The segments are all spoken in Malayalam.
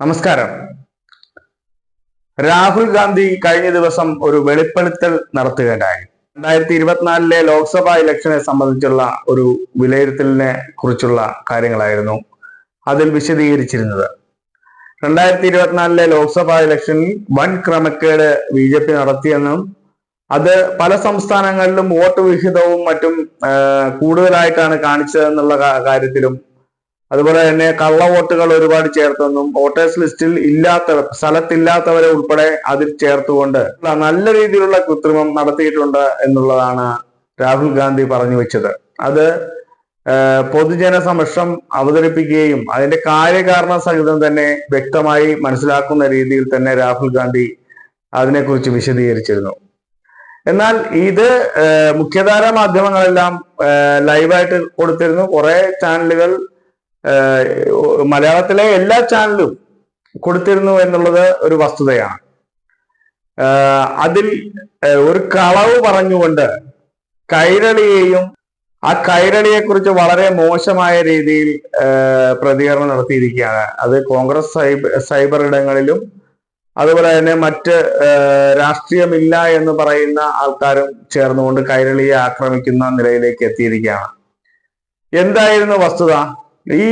നമസ്കാരം. രാഹുൽ ഗാന്ധി കഴിഞ്ഞ ദിവസം ഒരു വെളിപ്പെടുത്തൽ നടത്തുകയുണ്ടായി. രണ്ടായിരത്തി ഇരുപത്തിനാലിലെ ലോക്സഭാ ഇലക്ഷനെ സംബന്ധിച്ചുള്ള ഒരു വിലയിരുത്തലിനെ കുറിച്ചുള്ള കാര്യങ്ങളായിരുന്നു അതിൽ വിശദീകരിച്ചിരുന്നത്. രണ്ടായിരത്തി ഇരുപത്തിനാലിലെ ലോക്സഭാ ഇലക്ഷനിൽ വൻ ക്രമക്കേട് ബി ജെ പി നടത്തിയെന്നും അത് പല സംസ്ഥാനങ്ങളിലും വോട്ട് വിഹിതവും മറ്റും കൂടുതലായിട്ടാണ് കാണിച്ചതെന്നുള്ള കാര്യത്തിലും അതുപോലെ തന്നെ കള്ള വോട്ടുകൾ ഒരുപാട് ചേർത്തെന്നും വോട്ടേഴ്സ് ലിസ്റ്റിൽ ഇല്ലാത്ത സ്ഥലത്തില്ലാത്തവരെ ഉൾപ്പെടെ അതിൽ ചേർത്തുകൊണ്ട് നല്ല രീതിയിലുള്ള കൃത്രിമം നടത്തിയിട്ടുണ്ട് എന്നുള്ളതാണ് രാഹുൽ ഗാന്ധി പറഞ്ഞു വെച്ചത്. അത് പൊതുജന സമക്ഷം അവതരിപ്പിക്കുകയും അതിന്റെ കാര്യകാരണ സഹിതം തന്നെ വ്യക്തമായി മനസ്സിലാക്കുന്ന രീതിയിൽ തന്നെ രാഹുൽ ഗാന്ധി അതിനെക്കുറിച്ച് വിശദീകരിച്ചിരുന്നു. എന്നാൽ ഇത് മുഖ്യധാര മാധ്യമങ്ങളെല്ലാം ലൈവായിട്ട് കൊടുത്തിരുന്നു. കുറെ ചാനലുകൾ മലയാളത്തിലെ എല്ലാ ചാനലും കൊടുത്തിരുന്നു എന്നുള്ളത് ഒരു വസ്തുതയാണ്. അതിൽ ഒരു കളവ് പറഞ്ഞുകൊണ്ട് കൈരളിയെയും ആ കൈരളിയെ കുറിച്ച് വളരെ മോശമായ രീതിയിൽ പ്രതികരണം നടത്തിയിരിക്കുകയാണ്. അത് കോൺഗ്രസ് സൈബർ സൈബർ ഇടങ്ങളിലും അതുപോലെ തന്നെ മറ്റ് രാഷ്ട്രീയമില്ല എന്ന് പറയുന്ന ആൾക്കാരും ചേർന്നുകൊണ്ട് കൈരളിയെ ആക്രമിക്കുന്ന നിലയിലേക്ക് എത്തിയിരിക്കുകയാണ്. എന്തായിരുന്നു വസ്തുത? ഈ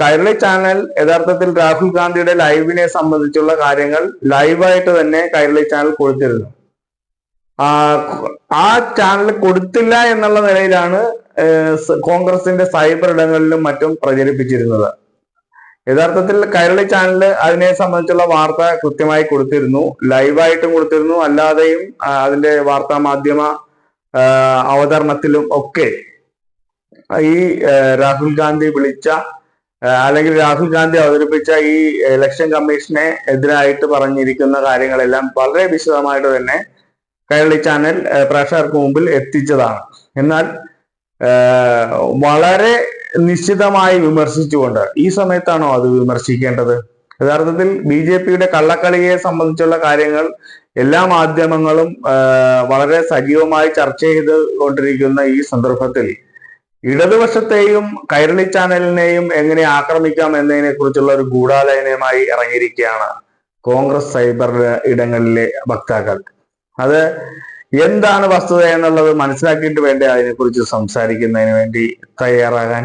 കൈരളി ചാനൽ യഥാർത്ഥത്തിൽ രാഹുൽ ഗാന്ധിയുടെ ലൈവിനെ സംബന്ധിച്ചുള്ള കാര്യങ്ങൾ ലൈവായിട്ട് തന്നെ കൈരളി ചാനൽ കൊടുത്തിരുന്നു. ആ ചാനൽ കൊടുത്തില്ല എന്നുള്ള നിലയിലാണ് കോൺഗ്രസിന്റെ സൈബർ ഇടങ്ങളിലും മറ്റും പ്രചരിപ്പിച്ചിരുന്നത്. യഥാർത്ഥത്തിൽ കൈരളി ചാനൽ അതിനെ സംബന്ധിച്ചുള്ള വാർത്ത കൃത്യമായി കൊടുത്തിരുന്നു ലൈവായിട്ടും കൊടുത്തിരുന്നു അല്ലാതെയും അതിന്റെ വാർത്താ മാധ്യമ അവതരണത്തിലും ഒക്കെ ഈ രാഹുൽ ഗാന്ധി വിളിച്ച അല്ലെങ്കിൽ രാഹുൽ ഗാന്ധി അവതരിപ്പിച്ച ഈ ഇലക്ഷൻ കമ്മീഷനെ എതിരായിട്ട് പറഞ്ഞിരിക്കുന്ന കാര്യങ്ങളെല്ലാം വളരെ വിശദമായിട്ട് തന്നെ കൈരളി ചാനൽ പ്രേക്ഷകർക്ക് മുമ്പിൽ എത്തിച്ചതാണ്. എന്നാൽ വളരെ നിശ്ചിതമായി വിമർശിച്ചുകൊണ്ട് ഈ സമയത്താണോ അത് വിമർശിക്കേണ്ടത്? യഥാർത്ഥത്തിൽ ബി ജെ പിയുടെ കള്ളക്കളിയെ സംബന്ധിച്ചുള്ള കാര്യങ്ങൾ എല്ലാ മാധ്യമങ്ങളും വളരെ സജീവമായി ചർച്ച ചെയ്ത് കൊണ്ടിരിക്കുന്ന ഈ സന്ദർഭത്തിൽ ഇടതുപക്ഷത്തെയും കൈരളി ചാനലിനെയും എങ്ങനെ ആക്രമിക്കാം എന്നതിനെ കുറിച്ചുള്ള ഒരു ഗൂഢാലോചനയുമായി ഇറങ്ങിയിരിക്കുകയാണ് കോൺഗ്രസ് സൈബർ ഇടങ്ങളിലെ വക്താക്കൾ. അത് എന്താണ് വസ്തുത എന്നുള്ളത് മനസ്സിലാക്കിയിട്ട് വേണ്ടി അതിനെക്കുറിച്ച് സംസാരിക്കുന്നതിന് വേണ്ടി തയ്യാറാകാൻ?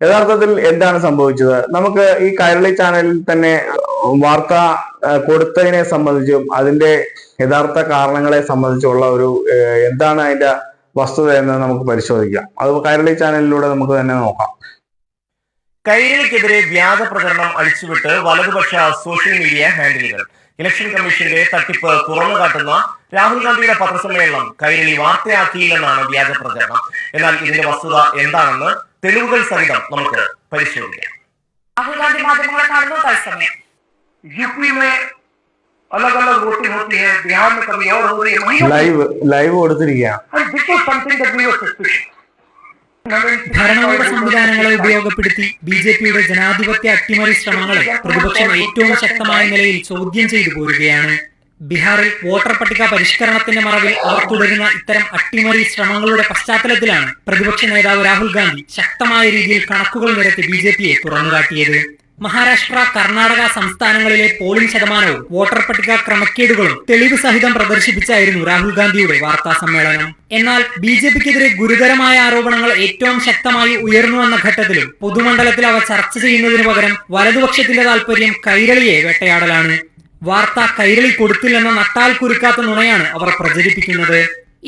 യഥാർത്ഥത്തിൽ എന്താണ് സംഭവിച്ചത്? നമുക്ക് ഈ കൈരളി ചാനലിൽ തന്നെ വാർത്ത കൊടുത്തതിനെ സംബന്ധിച്ചും അതിന്റെ യഥാർത്ഥ കാരണങ്ങളെ സംബന്ധിച്ചുള്ള ഒരു എന്താണ് അതിന്റെ വസ്തുത എന്ന് നമുക്ക് പരിശോധിക്കാം. അത് കൈരളി ചാനലിലൂടെ നമുക്ക് തന്നെ നോക്കാം. കൈരളിക്കെതിരെ വ്യാജ പ്രചരണം അഴിച്ചുവിട്ട് വലതുപക്ഷ സോഷ്യൽ മീഡിയ ഹാൻഡിലുകൾ. ഇലക്ഷൻ കമ്മീഷന്റെ തട്ടിപ്പ് തുറന്നു കാട്ടുന്ന രാഹുൽ ഗാന്ധിയുടെ പത്രസമ്മേളനം കൈരളി വാർത്തയാക്കിയില്ലെന്നാണ് വ്യാജ പ്രചരണം. എന്നാൽ ഇതിന്റെ വസ്തുത എന്താണെന്ന് തെളിവുകൾ സഹിതം നമുക്ക് പരിശോധിക്കാം. രാഹുൽ ഗാന്ധി മാധ്യമങ്ങളെ കാണുന്നു തത്സമയം. യു പി अलग अलग वोटिंग होती है बिहार में कभी और हो रही है महीनों ലൈവ് ലൈവ് കൊടുത്തിരിക്കുകയാണ് and this was something that we were suspicious. ഭരണകൂട സംവിധാനങ്ങളെ ഉപയോഗപ്പെടുത്തി ബി ജെ പിയുടെ ജനാധിപത്യ അട്ടിമറി ശ്രമങ്ങളെ പ്രതിപക്ഷം ഏറ്റവും ശക്തമായ നിലയിൽ ചോദ്യം ചെയ്തു പോരുകയാണ് ബീഹാറിൽ വോട്ടർ പട്ടിക പരിഷ്കരണത്തിന്റെ മറവിൽ അവർ തുടരുന്ന ഇത്തരം അട്ടിമറി ശ്രമങ്ങളുടെ പശ്ചാത്തലത്തിലാണ് പ്രതിപക്ഷ നേതാവ് രാഹുൽ ഗാന്ധി ശക്തമായ രീതിയിൽ കണക്കുകൾ നിരത്തി ബി ജെ പിയെ തുറന്നുകാട്ടിയത് മഹാരാഷ്ട്ര കർണാടക സംസ്ഥാനങ്ങളിലെ പോളിംഗ് ശതമാനവും വോട്ടർ പട്ടിക ക്രമക്കേടുകളും തെളിവ് സഹിതം പ്രദർശിപ്പിച്ചായിരുന്നു രാഹുൽ ഗാന്ധിയുടെ വാർത്താ സമ്മേളനം. എന്നാൽ ബി ജെ പിക്കെതിരെ ഗുരുതരമായ ആരോപണങ്ങൾ ഏറ്റവും ശക്തമായി ഉയർന്നു വന്ന ഘട്ടത്തിലും പൊതുമണ്ഡലത്തിൽ അവ ചർച്ച ചെയ്യുന്നതിനു പകരം വലതുപക്ഷത്തിന്റെ താല്പര്യം കൈരളിയെ വേട്ടയാടലാണ്. വാർത്ത കൈരളി കൊടുത്തില്ലെന്ന നട്ടാൽ കുരുക്കാത്ത നുണയാണ് അവർ പ്രചരിപ്പിക്കുന്നത്.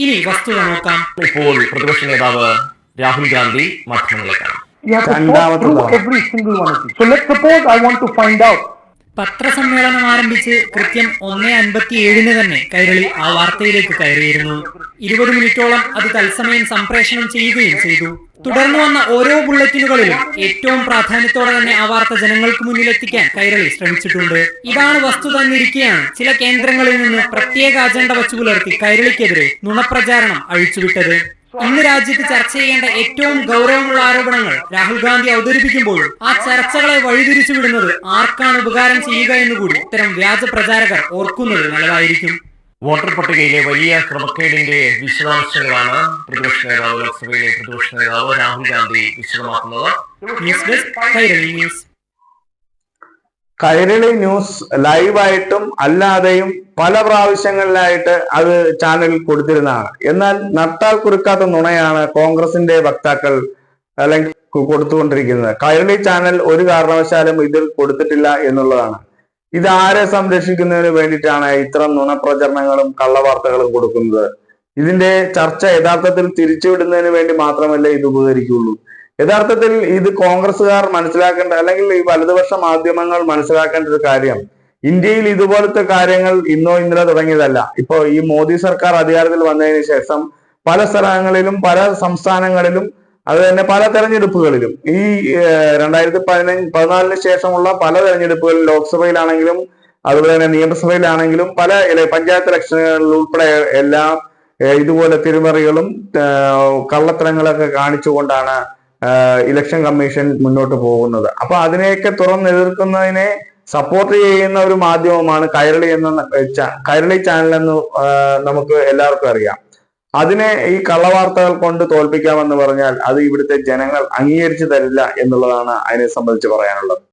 ഇനി വസ്തുത നോക്കാം. ഇപ്പോൾ പ്രതിപക്ഷ നേതാവ് രാഹുൽ ഗാന്ധി മാധ്യമങ്ങളെ കാണാം. You have to രണ്ടാമത്തെ sort through തവണ. every single one of these. So let's suppose I want to find out. പത്രസമ്മേളനം ആരംഭിച്ച് കൃത്യം ഒന്നേ അൻപത്തി ഏഴിന് തന്നെ കൈരളി ആ വാർത്തയിലേക്ക് കയറിയിരുന്നു. ഇരുപത് മിനിറ്റോളം അത് തത്സമയം സംപ്രേഷണം ചെയ്യുകയും ചെയ്തു. തുടർന്ന് വന്ന ഓരോ ബുള്ളറ്റിനുകളിലും ഏറ്റവും പ്രാധാന്യത്തോടെ തന്നെ ആ വാർത്ത ജനങ്ങൾക്ക് മുന്നിലെത്തിക്കാൻ കൈരളി ശ്രമിച്ചിട്ടുണ്ട്. ഇതാണ് വസ്തുത എന്നിരിക്കെയാണ് ചില കേന്ദ്രങ്ങളിൽ നിന്ന് പ്രത്യേക അജണ്ട വച്ചു പുലർത്തി കൈരളിക്കെതിരെ നുണപ്രചാരണം അഴിച്ചുവിട്ടത്. ഇന്ന് രാജ്യത്ത് ചർച്ച ചെയ്യേണ്ട ഏറ്റവും ഗൗരവമുള്ള ആരോപണങ്ങൾ രാഹുൽ ഗാന്ധി അവതരിപ്പിക്കുമ്പോഴും ആ ചർച്ചകളെ വഴിതിരിച്ചു വിടുന്നത് ആർക്കാണ് ഉപകാരം ചെയ്യുക എന്നുകൂടി ഇത്തരം വ്യാജ പ്രചാരകർ ഓർക്കുന്നത് നല്ലതായിരിക്കും. വോട്ടർ പട്ടികയിലെ വലിയ ക്രമക്കേടിന്റെ വിശദാംശങ്ങളാണ് പ്രതിപക്ഷ നേതാവ് ലോക്സഭയിലെ പ്രതിപക്ഷ നേതാവ് Rahul Gandhi വിശദമാക്കുന്നത്. News desk news. Kairali news ലൈവായിട്ടും അല്ലാതെയും പല പ്രാവശ്യങ്ങളിലായിട്ട് അത് ചാനലിൽ കൊടുത്തിരുന്നതാണ്. എന്നാൽ നട്ടാൽ കുറുക്കാത്ത നുണയാണ് കോൺഗ്രസിന്റെ വക്താക്കൾ അല്ലെങ്കിൽ കൊടുത്തുകൊണ്ടിരിക്കുന്നത്. കൈരളി ചാനൽ ഒരു കാരണവശാലും ഇതിൽ കൊടുത്തിട്ടില്ല എന്നുള്ളതാണ്. ഇത് ആരെ സംരക്ഷിക്കുന്നതിന് വേണ്ടിയിട്ടാണ് ഇത്തരം നുണപ്രചരണങ്ങളും കള്ളവാർത്തകളും കൊടുക്കുന്നത്? ഇതിന്റെ ചർച്ച യഥാർത്ഥത്തിൽ തിരിച്ചുവിടുന്നതിന് വേണ്ടി മാത്രമല്ലേ ഇത് ഉപകരിക്കുള്ളൂ? യഥാർത്ഥത്തിൽ ഇത് കോൺഗ്രസ്സുകാർ മനസ്സിലാക്കേണ്ട അല്ലെങ്കിൽ ഈ വലതുപക്ഷ മാധ്യമങ്ങൾ മനസ്സിലാക്കേണ്ട ഒരു കാര്യം ഇന്ത്യയിൽ ഇതുപോലത്തെ കാര്യങ്ങൾ ഇന്നോ ഇന്നലെ തുടങ്ങിയതല്ല. ഇപ്പോ ഈ മോദി സർക്കാർ അധികാരത്തിൽ വന്നതിന് ശേഷം പല സ്ഥലങ്ങളിലും പല സംസ്ഥാനങ്ങളിലും അതുതന്നെ പല തെരഞ്ഞെടുപ്പുകളിലും ഈ രണ്ടായിരത്തി പതിനഞ്ച് പതിനാലിന് ശേഷമുള്ള പല തെരഞ്ഞെടുപ്പുകളിലും ലോക്സഭയിലാണെങ്കിലും അതുപോലെ തന്നെ നിയമസഭയിലാണെങ്കിലും പല പഞ്ചായത്ത് ഇലക്ഷനുകളിൽ ഉൾപ്പെടെ എല്ലാം ഇതുപോലെ തിരിമറികളും കള്ളത്തരങ്ങളൊക്കെ കാണിച്ചുകൊണ്ടാണ് ഇലക്ഷൻ കമ്മീഷൻ മുന്നോട്ട് പോകുന്നത്. അപ്പൊ അതിനെയൊക്കെ തുറന്നെതിർക്കുന്നതിനെ സപ്പോർട്ട് ചെയ്യുന്ന ഒരു മാധ്യമമാണ് കൈരളി എന്ന കൈരളി ചാനൽ എന്ന് നമുക്ക് എല്ലാവർക്കും അറിയാം. അതിനെ ഈ കള്ളവാർത്തകൾ കൊണ്ട് തോൽപ്പിക്കാമെന്ന് പറഞ്ഞാൽ അത് ഇവിടുത്തെ ജനങ്ങൾ അംഗീകരിച്ചു തരില്ല എന്നുള്ളതാണ് അതിനെ സംബന്ധിച്ച് പറയാനുള്ളത്.